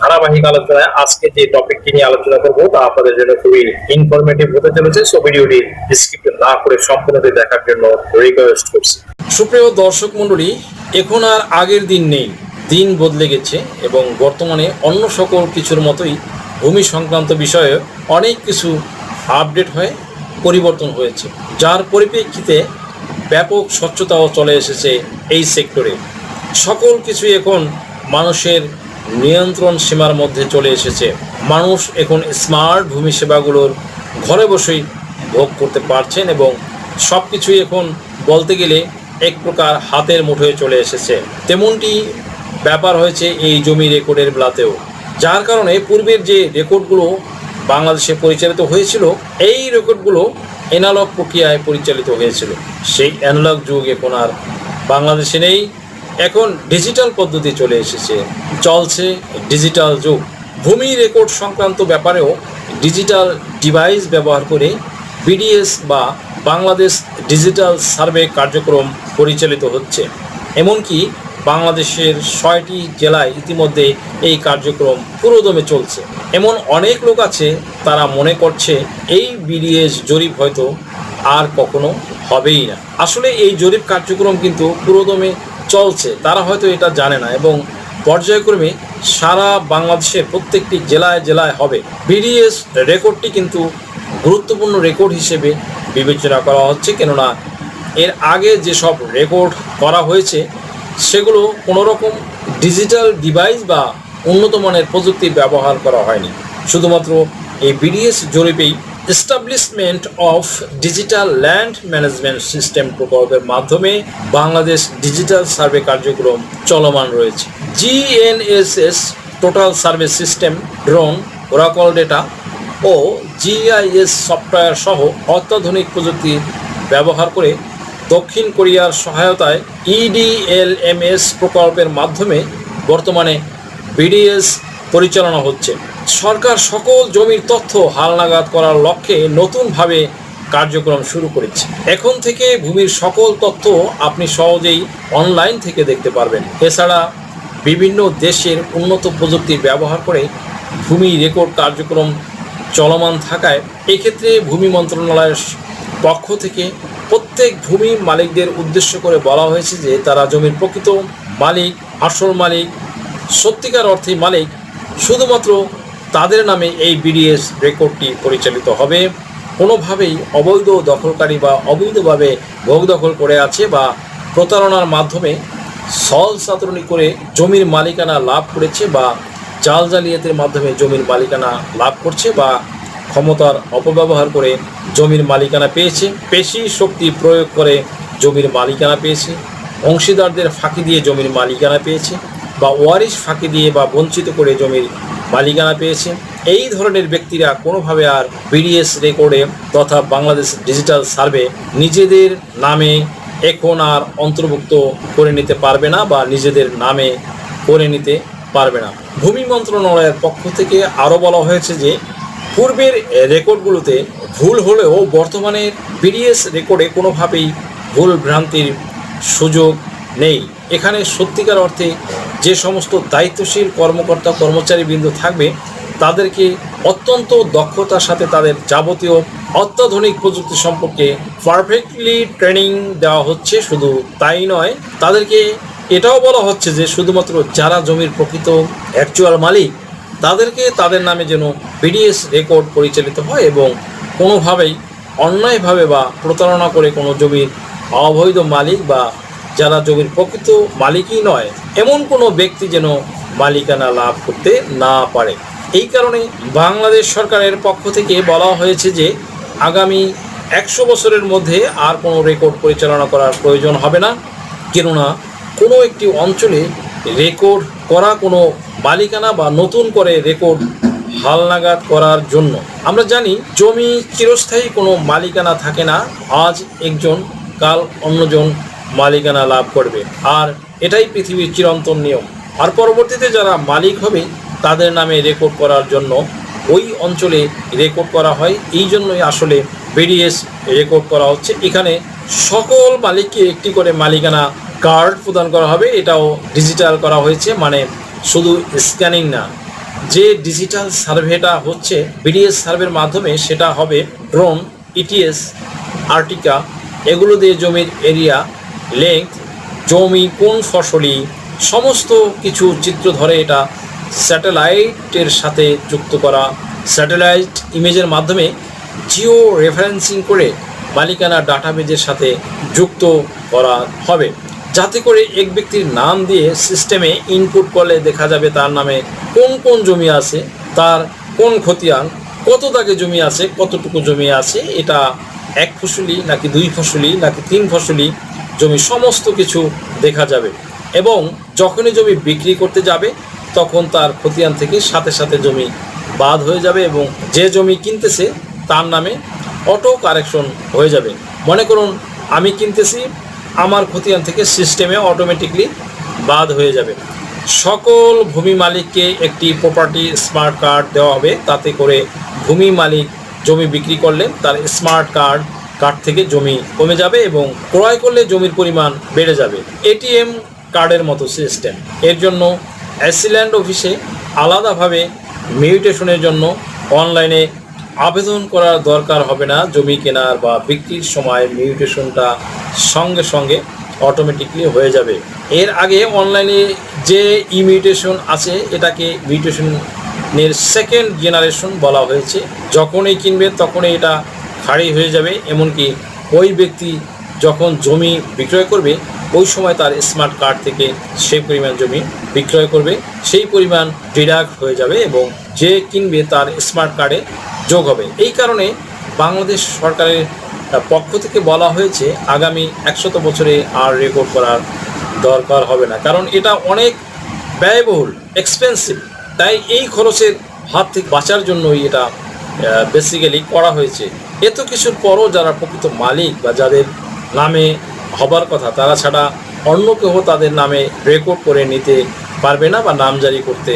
ধারাবাহিক আলোচনায় আজকে যে টপিকটি নিয়ে আলোচনা করব তা আপনাদের জন্য খুবই ইনফরমেটিভ হতে চলেছে। সো ভিডিওটি স্কিপ না করে সম্পূর্ণটি দেখার জন্য রিকোয়েস্ট করছি। সুপ্রিয় দর্শক মণ্ডলী, এখন আর আগের দিন নেই। দিন বদলে গেছে এবং বর্তমানে অন্য সকল কিছুর মতোই ভূমি সংক্রান্ত বিষয়ে অনেক কিছু আপডেট হয়ে পরিবর্তন হয়েছে। যার পরিপ্রেক্ষিতে ব্যাপক স্বচ্ছতাও চলে এসেছে এই সেক্টরে সকল কিছুই এখন মানুষের নিয়ন্ত্রণ সীমার মধ্যে চলে এসেছে। মানুষ এখন স্মার্ট ভূমি সেবাগুলোর ঘরে বসেই ভোগ করতে পারছেন এবং সব কিছুই এখন বলতে গেলে এক প্রকার হাতের মুঠোয় চলে এসেছে। তেমনটি ব্যাপার হয়েছে এই জমি রেকর্ডের বেলাতেও। যার কারণে পূর্বের যে রেকর্ডগুলো বাংলাদেশে পরিচালিত হয়েছিল, এই রেকর্ডগুলো এনালগ প্রক্রিয়ায় পরিচালিত হয়েছিল। সেই অ্যানালগ যুগ এখন আর বাংলাদেশে নেই। এখন ডিজিটাল পদ্ধতি চলে এসেছে। চলছে ডিজিটাল যুগ। ভূমি রেকর্ড সংক্রান্ত ব্যাপারেও ডিজিটাল ডিভাইস ব্যবহার করে বিডিএস বা বাংলাদেশ ডিজিটাল সার্ভে কার্যক্রম পরিচালিত হচ্ছে। এমনকি বাংলাদেশের ছয়টি জেলায় ইতিমধ্যে এই কার্যক্রম পুরোদমে চলছে। এমন অনেক লোক আছে, তারা মনে করছে এই বিডিএস জরিপ হয়তো আর কখনো হবেই না। আসলে এই জরিপ কার্যক্রম কিন্তু পুরোদমে চলছে, তারা হয়তো এটা জানে না এবং পর্যায়ক্রমে সারা বাংলাদেশের প্রত্যেকটি জেলায় জেলায় হবে। বিডিএস রেকর্ডটি কিন্তু গুরুত্বপূর্ণ রেকর্ড হিসেবে বিবেচনা করা হচ্ছে, কেননা এর আগে যেসব রেকর্ড করা হয়েছে, সেগুলো কোনো রকম ডিজিটাল ডিভাইস বা উন্নত মানের প্রযুক্তি ব্যবহার করা হয়নি। শুধুমাত্র এই BDS জরিপেই establishment of digital land management system প্রকল্পের মাধ্যমে বাংলাদেশ ডিজিটাল সার্ভে কার্যক্রম চলমান রয়েছে। GNSS total survey system drone Oracle data ও জিআইএস সফটওয়্যার সহ অত্যাধুনিক প্রযুক্তি ব্যবহার করে দক্ষিণ কোরিয়ার সহায়তায় E ইডিএলএমএস প্রকল্পের মাধ্যমে বর্তমানে বিডিএস পরিচালনা হচ্ছে। সরকার সকল জমির তথ্য হালনাগাদ করার লক্ষ্যে নতুনভাবে কার্যক্রম শুরু করেছে। এখন থেকে ভূমির সকল তথ্য আপনি সহজেই অনলাইন থেকে দেখতে পারবেন। এছাড়া বিভিন্ন দেশের উন্নত প্রযুক্তি ব্যবহার করে ভূমি রেকর্ড কার্যক্রম চলমান থাকায় এক্ষেত্রে ভূমি মন্ত্রণালয়ের পক্ষ থেকে প্রত্যেক ভূমি মালিকদের উদ্দেশ্য করে বলা হয়েছে যে তারা জমির প্রকৃত মালিক, আসল মালিক, সত্যিকার অর্থে মালিক, শুধুমাত্র তাদের নামে এই বিডিএস রেকর্ডটি পরিচালিত হবে। কোনোভাবেই অবৈধ দখলকারী বা অবৈধভাবে ভোগ দখল করে আছে বা প্রতারণার মাধ্যমে সল সাতরণী করে জমির মালিকানা লাভ করেছে বা জাল জালিয়াতের মাধ্যমে জমির মালিকানা লাভ করছে বা ক্ষমতার অপব্যবহার করে জমির মালিকানা পেয়েছে। পেশি শক্তি প্রয়োগ করে জমির মালিকানা পেয়েছে। অংশীদারদের ফাঁকি দিয়ে জমির মালিকানা পেয়েছে বা ওয়ারিশ ফাঁকি দিয়ে বা বঞ্চিত করে জমির মালিকানা পেয়েছে। এই ধরনের ব্যক্তিরা কোনোভাবে আর বিডিএস রেকর্ডে তথা বাংলাদেশ ডিজিটাল সার্ভে নিজেদের নামে এখন আর অন্তর্ভুক্ত করে নিতে পারবে না বা নিজেদের নামে করে নিতে পারবে না। ভূমি মন্ত্রণালয়ের পক্ষ থেকে আরও বলা হয়েছে যে, পূর্বের রেকর্ডগুলোতে ভুল হলেও বর্তমানে বিডিএস রেকর্ডে কোনোভাবেই ভুল ভ্রান্তির সুযোগ নেই। এখানে সত্যিকার অর্থে যে সমস্ত দায়িত্বশীল কর্মকর্তা কর্মচারী কর্মচারীবৃন্দ থাকবে, তাদেরকে অত্যন্ত দক্ষতার সাথে তাদের যাবতীয় অত্যাধুনিক প্রযুক্তি সম্পর্কে পারফেক্টলি ট্রেনিং দেওয়া হচ্ছে। শুধু তাই নয়, তাদেরকে এটাও বলা হচ্ছে যে শুধুমাত্র যারা জমির প্রকৃত অ্যাকচুয়াল মালিক, তাদেরকে তাদের নামে যেন বিডিএস রেকর্ড পরিচালিত হয় এবং কোনোভাবেই অন্যায়ভাবে বা প্রতারণা করে কোনো জমির অবৈধ মালিক বা যারা জমির প্রকৃত মালিকই নয়, এমন কোনো ব্যক্তি যেন মালিকানা লাভ করতে না পারে। এই কারণে বাংলাদেশ সরকারের পক্ষ থেকে বলা হয়েছে যে, আগামী একশো বছরের মধ্যে আর কোনো রেকর্ড পরিচালনা করার প্রয়োজন হবে না। কেননা, কোনো একটি অঞ্চলে রেকর্ড করা, কোনো মালিকানা বা নতুন করে রেকর্ড হালনাগাদ করার জন্য। আমরা জানি, জমি চিরস্থায়ী কোনো মালিকানা থাকে না। আজ একজন, কাল অন্যজন মালিকানা লাভ করবে। আর এটাই পৃথিবীর চিরন্তন নিয়ম। আর পরবর্তীতে যারা মালিক হবে, তাদের নামে রেকর্ড করার জন্য ওই অঞ্চলে রেকর্ড করা হয়। এই জন্যই আসলে বিডিএস রেকর্ড করা হচ্ছে। এখানে সকল মালিককে একটি করে মালিকানা কার্ড প্রদান করা হবে। এটাও ডিজিটাল করা হয়েছে মানে শুধু স্ক্যানিং না। যে ডিজিটাল সার্ভেটা হচ্ছে বিডিএস সার্ভের মাধ্যমে সেটা হবে ড্রোন ইটিএস আর্টিকা, এগুলো দিয়ে জমির এরিয়া লেংথ জমি, কোন ফসলি, সমস্ত কিছু চিত্র ধরে এটা স্যাটেলাইটের সাথে যুক্ত করা। স্যাটেলাইট ইমেজের মাধ্যমে জিও রেফারেন্সিং করে মালিকানা ডাটাবেজের সাথে যুক্ত করা হবে। যাতে করে এক ব্যক্তির নাম দিয়ে সিস্টেমে ইনপুট করলে দেখা যাবে তার নামে কোন কোন জমি আছে, তার কোন খতিয়ান, কত দাগে জমি আছে, কতটুকু জমি আছে, এটা এক ফসলি, নাকি দুই ফসলি, নাকি তিন ফসলি জমি সমস্ত কিছু দেখা যাবে। এবং যখনই জমি বিক্রি করতে যাবে, তখন তার খতিয়ান থেকে সাথে সাথে জমি বাদ হয়ে যাবে এবং যে জমি কিনতেছে, তার নামে অটো কারেকশন হয়ে যাবে। মনে করুন, আমি কিনতেছি, আমার খতিয়ান থেকে সিস্টেমে অটোমেটিকলি বাদ হয়ে যাবে। সকল ভূমি মালিককে একটি প্রপার্টি স্মার্ট কার্ড দেওয়া হবে। তাতে করে ভূমি মালিক জমি বিক্রি করলে তার স্মার্ট কার্ড কার্ড থেকে জমি কমে যাবে এবং ক্রয় করলে জমির পরিমাণ বেড়ে যাবে। এটিএম কার্ডের মতো সিস্টেম। এর জন্য অ্যাসিল্যান্ড অফিসে আলাদাভাবে মিউটেশনের জন্য অনলাইনে আবেদন করার দরকার হবে না। জমি কেনার বা বিক্রির সময় মিউটেশনটা সঙ্গে সঙ্গে অটোমেটিকলি হয়ে যাবে। এর আগে অনলাইনে যে ইমিউটেশন আছে, এটাকে মিউটেশনের সেকেন্ড জেনারেশন বলা হয়েছে। যখনই কিনবে, তখনই এটা খাড়ি হয়ে যাবে, এমনকি ওই ব্যক্তি যখন জমি বিক্রয় করবে, ওই সময় তার স্মার্ট কার্ড থেকে সেই পরিমাণ জমি বিক্রয় করবে, সেই পরিমাণ ডিডাক্ট হয়ে যাবে এবং যে কিনবে তার স্মার্ট কার্ডে যোগ হবে। এই কারণে বাংলাদেশ সরকারের পক্ষ থেকে বলা হয়েছে, আগামী একশত বছরে আর রেকর্ড করার দরকার হবে না। কারণ এটা অনেক ব্যয়বহুল এক্সপেন্সিভ তাই এই খরচের হাত থেকে বাঁচার জন্যই এটা বেসিক্যালি করা হয়েছে। এত কিছুর পরও যারা প্রকৃত মালিক বা যাদের নামে হবার কথা, তারা ছাড়া অন্য কেউ তাদের নামে রেকর্ড করে নিতে পারবে না বা নামজারি করতে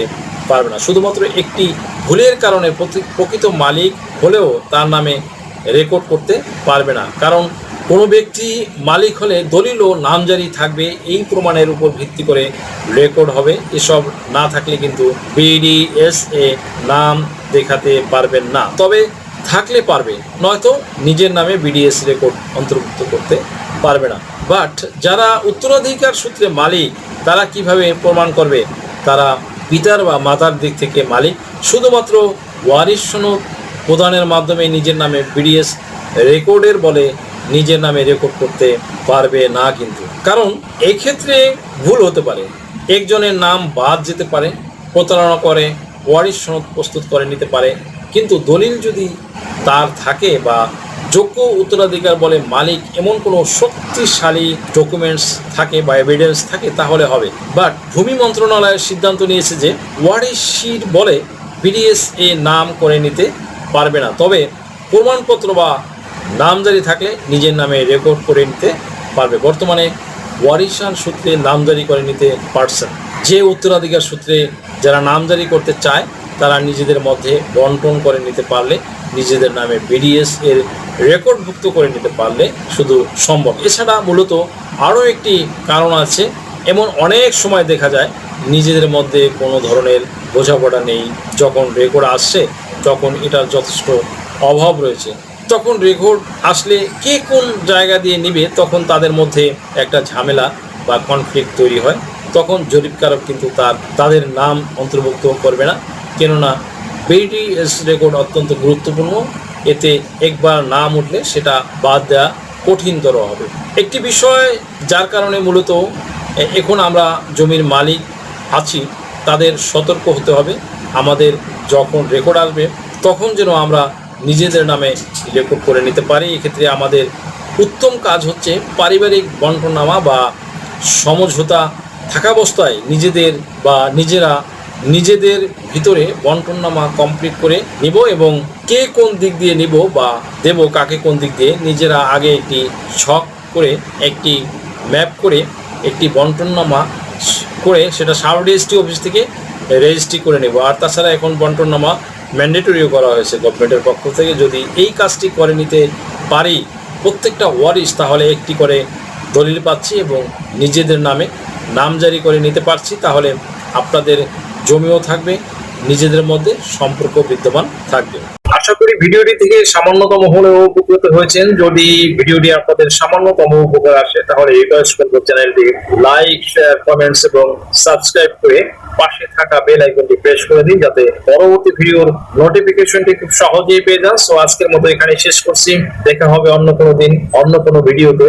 পারবে না। শুধুমাত্র একটি ভুলের কারণে প্রকৃত মালিক হলেও তার নামে রেকর্ড করতে পারবে না। কারণ কোনো ব্যক্তি মালিক হলে দলিল ও নামজারি থাকবে, এই প্রমাণের উপর ভিত্তি করে রেকর্ড হবে। এসব না থাকলে কিন্তু বিডিএস এ নাম দেখাতে পারবেন না। তবে থাকলে পারবে, নয়তো নিজের নামে বিডিএস রেকর্ড অন্তর্ভুক্ত করতে পারবে না। বাট যারা উত্তরাধিকার সূত্রে মালিক, তারা কীভাবে প্রমাণ করবে? তারা পিতার বা মাতার দিক থেকে মালিক। শুধুমাত্র ওয়ারিশ সনদ প্রদানের মাধ্যমে নিজের নামে বিডিএস রেকর্ডের বলে নিজের নামে রেকর্ড করতে পারবে না কিন্তু। কারণ এই ক্ষেত্রে ভুল হতে পারে। একজনের নাম বাদ যেতে পারে, প্রতারণা করে, ওয়ারিশ সনদ প্রস্তুত করে নিতে পারে কিন্তু দলিল যদি তার থাকে বা যোগ্য উত্তরাধিকার বলে মালিক এমন কোনো শক্তিশালী ডকুমেন্টস থাকে বা এভিডেন্স থাকে, তাহলে হবে। বাট ভূমি মন্ত্রণালয়ের সিদ্ধান্ত নিয়েছে যে ওয়ারিশির বলে বিডিএস এ নাম করে নিতে পারবে না। তবে প্রমাণপত্র বা নামজারি থাকলে নিজের নামে রেকর্ড করে নিতে পারবে। বর্তমানে ওয়ারিশান সূত্রে নামজারি করে নিতে পারছেন যে উত্তরাধিকার সূত্রে যারা নামজারি করতে চায় তারা নিজেদের মধ্যে বন্টন করে নিতে পারলে, নিজেদের নামে বিডিএস এর রেকর্ডভুক্ত করে নিতে পারলে শুধু সম্ভব। এছাড়া মূলত আরও একটি কারণ আছে, এমন অনেক সময় দেখা যায় নিজেদের মধ্যে কোনো ধরনের বোঝাপড়া নেই, যখন রেকর্ড আসছে, তখন এটার যথেষ্ট অভাব রয়েছে। তখন রেকর্ড আসলে কে কোন জায়গা দিয়ে নিবে, তখন তাদের মধ্যে একটা ঝামেলা বা কনফ্লিক্ট তৈরি হয়। তখন জরিপকারক কিন্তু তার, তাদের নাম অন্তর্ভুক্ত করবে না। কেননা বিডিএস রেকর্ড অত্যন্ত গুরুত্বপূর্ণ। এতে একবার নাম উঠলে সেটা বাদ দেওয়া কঠিনতর হবে। একটি বিষয় যার কারণে মূলত এখন আমরা জমির মালিক আছি, তাদের সতর্ক হতে হবে। আমাদের যখন রেকর্ড আসবে, তখন যেন আমরা নিজেদের নামে রেকর্ড করে নিতে পারি। এক্ষেত্রে আমাদের উত্তম কাজ হচ্ছে পারিবারিক বন্টনামা বা সমঝোতা থাকাবস্থায় নিজেদের বা নিজেরা নিজেদের ভিতরে বন্টননামা কমপ্লিট করে নিব এবং কে কোন দিক দিয়ে নিব বা দেব কাকে কোন দিক দিয়ে, নিজেরা আগে একটি ছক করে, একটি ম্যাপ করে, একটি বন্টননামা করে সেটা সাব রেজিস্ট্রি অফিস থেকে রেজিস্ট্রি করে নেব। আর তাছাড়া এখন বন্টননামা ম্যান্ডেটরিও করা হয়েছে গভর্নমেন্টের পক্ষ থেকে। যদি এই কাজটি করে নিতে পারি প্রত্যেকটা ওয়ারিশ, তাহলে একটি করে দলিল পাচ্ছি এবং নিজেদের নামে নাম জারি করে নিতে পারছি। তাহলে আপনাদের জমিও থাকবে, নিজেদের মধ্যে সম্পর্ক বিদ্যমান থাকবে। আশা করি ভিডিওটি থেকে সামান্যতম হলেও উপকৃত হয়েছেন। যদি ভিডিওটি আপনাদের সামান্যতম উপকার আসে, তাহলে রিকোয়েস্ট করব চ্যানেলটি লাইক শেয়ার কমেন্টস এবং সাবস্ক্রাইব করে পাশে থাকা বেল আইকনটি প্রেস করে দিন, যাতে পরবর্তী ভিডিওর নোটিফিকেশনটি খুব সহজেই পেয়ে যান। সো আজকের মতো এখানে শেষ করছি। দেখা হবে অন্য কোনো দিন, অন্য কোনো ভিডিওতে।